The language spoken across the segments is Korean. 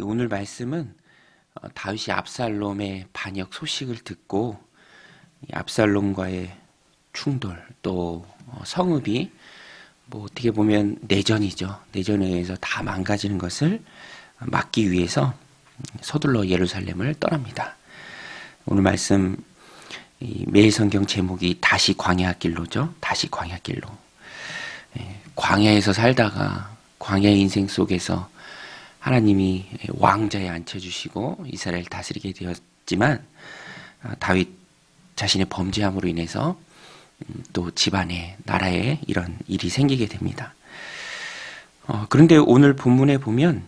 오늘 말씀은 어, 다윗이 압살롬의 반역 소식을 듣고 이 압살롬과의 충돌 또 어, 성읍이 뭐 어떻게 보면 내전이죠. 내전에 의해서 다 망가지는 것을 막기 위해서 서둘러 예루살렘을 떠납니다. 오늘 말씀 이 매일 성경 제목이 다시 광야 길로죠. 다시 광야 길로. 예, 광야에서 살다가 광야의 인생 속에서 하나님이 왕자에 앉혀주시고 이스라엘 다스리게 되었지만 아, 다윗 자신의 범죄함으로 인해서 음, 또 집안에 나라에 이런 일이 생기게 됩니다. 어, 그런데 오늘 본문에 보면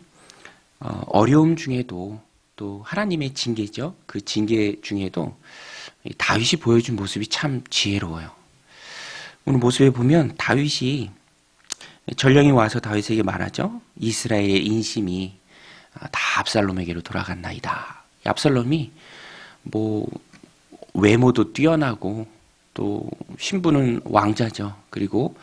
어, 어려움 중에도 또 하나님의 징계죠. 그 징계 중에도 다윗이 보여준 모습이 참 지혜로워요. 오늘 모습에 보면 다윗이 전령이 와서 다윗에게 말하죠. 이스라엘의 인심이 다 압살롬에게로 돌아갔나이다. 압살롬이 뭐 외모도 뛰어나고 또 신부는 왕자죠. 그리고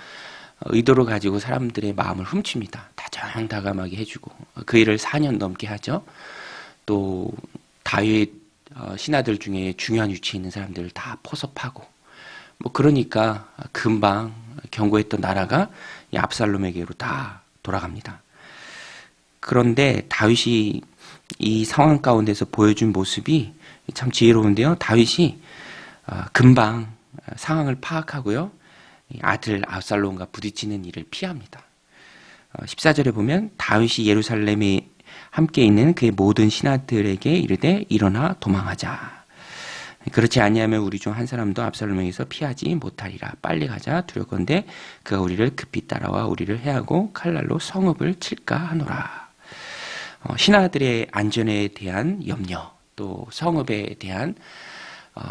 의도를 가지고 사람들의 마음을 훔칩니다. 다정다감하게 해주고 그 일을 4년 넘게 하죠. 또 다윗 어, 신하들 중에 중요한 위치에 있는 사람들을 다 포섭하고 뭐 그러니까 금방 경고했던 나라가 이 압살롬에게로 다 돌아갑니다. 그런데 다윗이 이 상황 가운데서 보여준 모습이 참 지혜로운데요. 다윗이 어, 금방 상황을 파악하고요. 아들 압살롬과 부딪히는 일을 피합니다. 14절에 어, 보면 다윗이 예루살렘에 함께 있는 그의 모든 신하들에게 이르되 일어나 도망하자. 그렇지 아니하면 우리 중 한 사람도 압살롬에게서 피하지 못하리라. 빨리 가자. 두렵건대 그가 우리를 급히 따라와 우리를 해하고 칼날로 성읍을 칠까 하노라. 어, 신하들의 안전에 대한 염려, 또 성읍에 대한 어,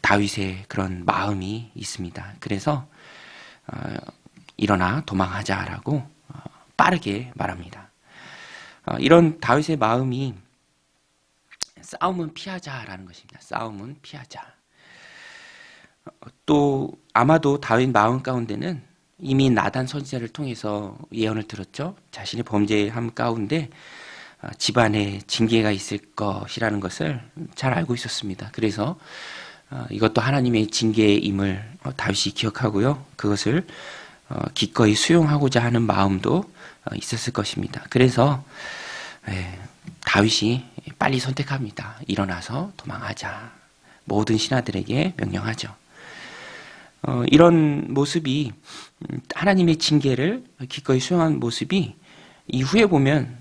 다윗의 그런 마음이 있습니다. 그래서 어, 일어나 도망하자라고 어, 빠르게 말합니다. 어, 이런 다윗의 마음이 싸움은 피하자라는 것입니다. 싸움은 피하자. 어, 또 아마도 다윗 마음 가운데는 이미 나단 선지자를 통해서 예언을 들었죠. 자신의 범죄함 가운데 어, 집안에 징계가 있을 것이라는 것을 잘 알고 있었습니다. 그래서 이것도 하나님의 징계임을 다윗이 기억하고요. 그것을 기꺼이 수용하고자 하는 마음도 있었을 것입니다. 그래서 예, 다윗이 빨리 선택합니다. 일어나서 도망하자. 모든 신하들에게 명령하죠. 어, 이런 모습이 음, 하나님의 징계를 기꺼이 수용한 모습이 이후에 보면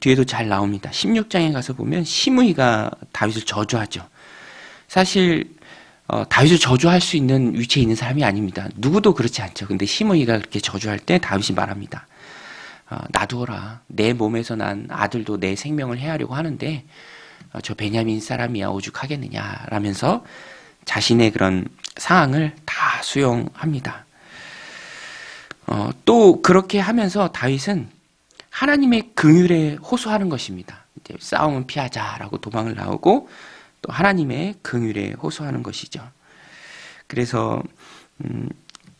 뒤에도 잘 나옵니다. 16장에 가서 보면 시므이가 다윗을 저주하죠. 사실 어, 다윗을 저주할 수 있는 위치에 있는 사람이 아닙니다. 누구도 그렇지 않죠. 근데 시므이가 그렇게 저주할 때 다윗이 말합니다. 어, 놔두어라. 내 몸에서 난 아들도 내 생명을 해하려고 하는데 어, 저 베냐민 사람이야 오죽하겠느냐 라면서 자신의 그런 상황을 다 수용합니다. 어, 또 그렇게 하면서 다윗은 하나님의 긍휼에 호소하는 것입니다. 이제 싸움은 피하자라고 도망을 나오고 또 하나님의 긍휼에 호소하는 것이죠. 그래서 음,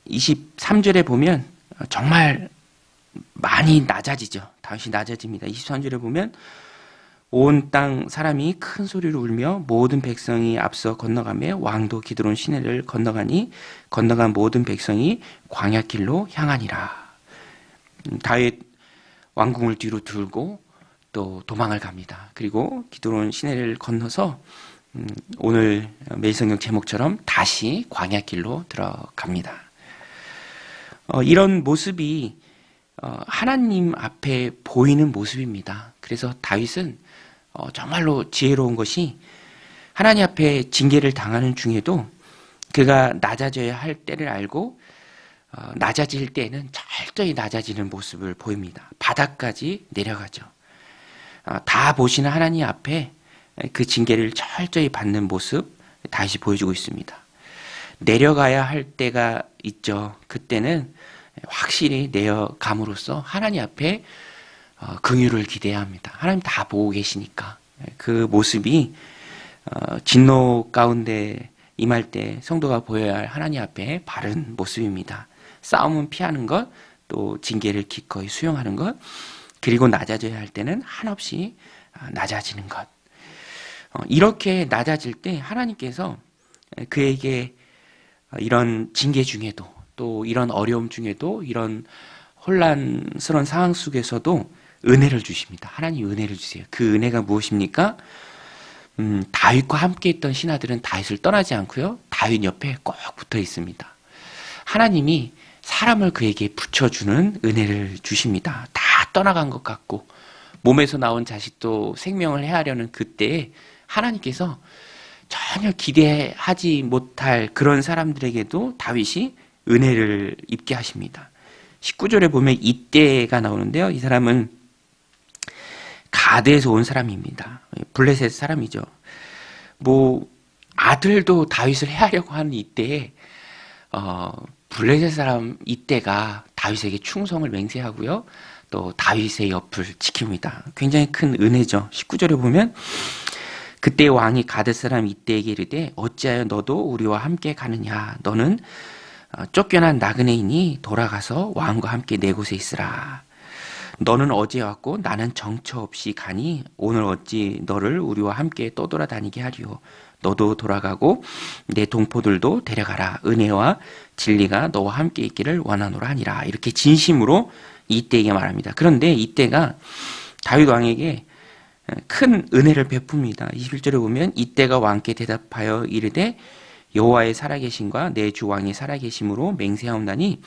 23절에 보면 정말 많이 낮아지죠. 다윗이 낮아집니다. 23절에 보면 온 땅 사람이 큰 소리로 울며 모든 백성이 앞서 건너가며 왕도 기드론 시내를 건너가니 건너간 모든 백성이 광야길로 향하니라. 음, 다윗 왕궁을 뒤로 들고 또 도망을 갑니다. 그리고 기드론 시내를 건너서 음, 오늘 매성경 제목처럼 다시 광야길로 들어갑니다. 어, 이런 모습이 어, 하나님 앞에 보이는 모습입니다. 그래서 다윗은 어, 정말로 지혜로운 것이 하나님 앞에 징계를 당하는 중에도 그가 낮아져야 할 때를 알고 어, 낮아질 때는 철저히 낮아지는 모습을 보입니다. 바닥까지 내려가죠. 다 보시는 하나님 앞에 그 징계를 철저히 받는 모습 다시 보여주고 있습니다. 내려가야 할 때가 있죠. 그때는 확실히 내어감으로써 하나님 앞에 어, 긍휼을 기대야 합니다. 하나님 다 보고 계시니까 그 모습이 어, 진노 가운데 임할 때 성도가 보여야 할 하나님 앞에 바른 모습입니다. 싸움은 피하는 것, 또 징계를 기꺼이 수용하는 것, 그리고 낮아져야 할 때는 한없이 아, 낮아지는 것. 어, 이렇게 낮아질 때 하나님께서 그에게 이런 징계 중에도 또 이런 어려움 중에도 이런 혼란스러운 상황 속에서도 은혜를 주십니다. 하나님 은혜를 주세요. 그 은혜가 무엇입니까? 음, 다윗과 함께 있던 신하들은 다윗을 떠나지 않고요. 다윗 옆에 꼭 붙어 있습니다. 하나님이 사람을 그에게 붙여주는 은혜를 주십니다. 다 떠나간 것 같고 몸에서 나온 자식도 생명을 해하려는 그때에 하나님께서 전혀 기대하지 못할 그런 사람들에게도 다윗이 은혜를 입게 하십니다. 19절에 보면 이때가 나오는데요. 이 사람은 가드에서 온 사람입니다. 블레셋 사람이죠. 뭐 아들도 다윗을 해하려고 하는 이때에 어, 블레셋 사람 이때가 다윗에게 충성을 맹세하고요. 또 다윗의 옆을 지킵니다. 굉장히 큰 은혜죠. 19절에 보면 그때 왕이 가드 사람 이때에게 이르되 어찌하여 너도 우리와 함께 가느냐 너는 어, 쫓겨난 나그네이니 돌아가서 왕과 함께 내 곳에 있으라. 너는 어제 왔고 나는 정처 없이 가니 오늘 어찌 너를 우리와 함께 떠돌아다니게 하리요. 너도 돌아가고 내 동포들도 데려가라. 은혜와 진리가 너와 함께 있기를 원하노라 하니라. 이렇게 진심으로 이때에게 말합니다. 그런데 이때가 다윗 왕에게 큰 은혜를 베풉니다. 21절에 보면 이때가 왕께 대답하여 이르되 여호와의 살아계심과 내 주 왕이 살아계심으로 맹세하옵나니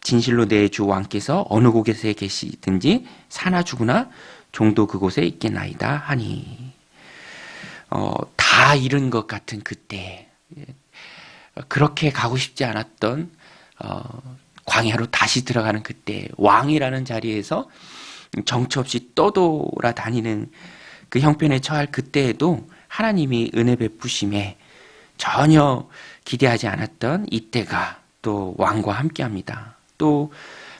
진실로 내 주 왕께서 어느 곳에 계시든지 사나 죽으나 종도 그곳에 있겠나이다 하니. 어, 다 잃은 것 같은 그때 그렇게 가고 싶지 않았던 어, 광야로 다시 들어가는 그때 왕이라는 자리에서 정처 없이 떠돌아 다니는 그 형편에 처할 그때에도 하나님이 은혜 베푸심에 전혀 기대하지 않았던 이때가 또 왕과 함께 합니다. 또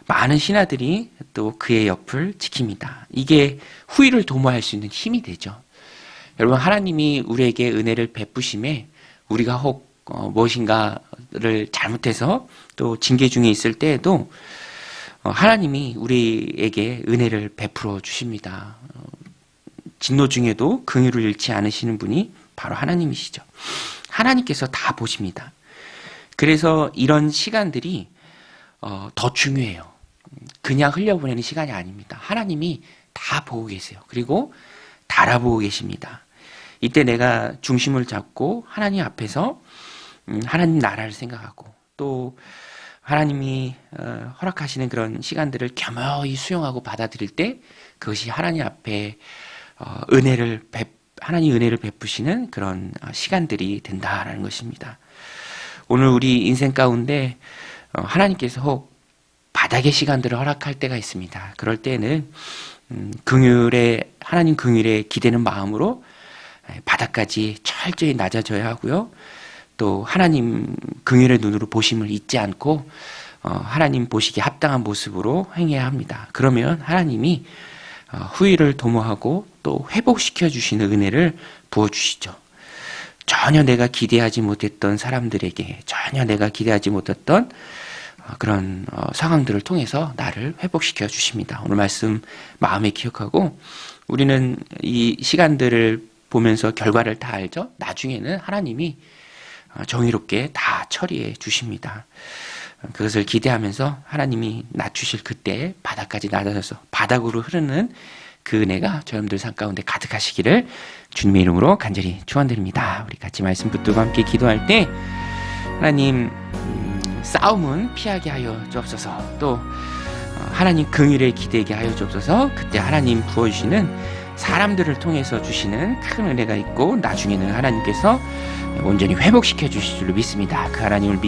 많은 신하들이 또 그의 옆을 지킵니다. 이게 후위를 도모할 수 있는 힘이 되죠. 여러분, 하나님이 우리에게 은혜를 베푸심에 우리가 혹 어, 무엇인가를 잘못해서 또 징계 중에 있을 때에도 어, 하나님이 우리에게 은혜를 베풀어 주십니다. 어, 진노 중에도 긍휼을 잃지 않으시는 분이 바로 하나님이시죠. 하나님께서 다 보십니다. 그래서 이런 시간들이 어, 더 중요해요. 그냥 흘려보내는 시간이 아닙니다. 하나님이 다 보고 계세요. 그리고 달아보고 계십니다. 이때 내가 중심을 잡고 하나님 앞에서 음, 하나님 나라를 생각하고 또 하나님이 어, 허락하시는 그런 시간들을 겸허히 수용하고 받아들일 때 그것이 하나님 앞에 어, 은혜를 베, 하나님 은혜를 베푸시는 그런 어, 시간들이 된다라는 것입니다. 오늘 우리 인생 가운데 하나님께서 혹 바닥의 시간들을 허락할 때가 있습니다. 그럴 때는 음, 긍휼에 하나님 긍휼에 기대는 마음으로 바닥까지 철저히 낮아져야 하고요. 또 하나님 긍휼의 눈으로 보심을 잊지 않고 어, 하나님 보시기에 합당한 모습으로 행해야 합니다. 그러면 하나님이 어, 후위를 도모하고 또 회복시켜 주시는 은혜를 부어 주시죠. 전혀 내가 기대하지 못했던 사람들에게 전혀 내가 기대하지 못했던 어, 그런 어, 상황들을 통해서 나를 회복시켜 주십니다. 오늘 말씀 마음에 기억하고 우리는 이 시간들을 보면서 결과를 다 알죠. 나중에는 하나님이 어, 정의롭게 다 처리해 주십니다. 그것을 기대하면서 하나님이 낮추실 그때 바닥까지 낮아져서 바닥으로 흐르는 그 은혜가 저여러분들 삶 가운데 가득하시기를 주님의 이름으로 간절히 축원드립니다. 우리 같이 말씀 붙들고 함께 기도할 때 하나님 음, 싸움은 피하게 하여 주옵소서 또 어, 하나님 긍휼에 기대게 하여 주옵소서 그때 하나님 부어 주시는 사람들을 통해서 주시는 큰 은혜가 있고 나중에는 하나님께서 온전히 회복시켜 주실 줄로 믿습니다. 그 하나님을 믿고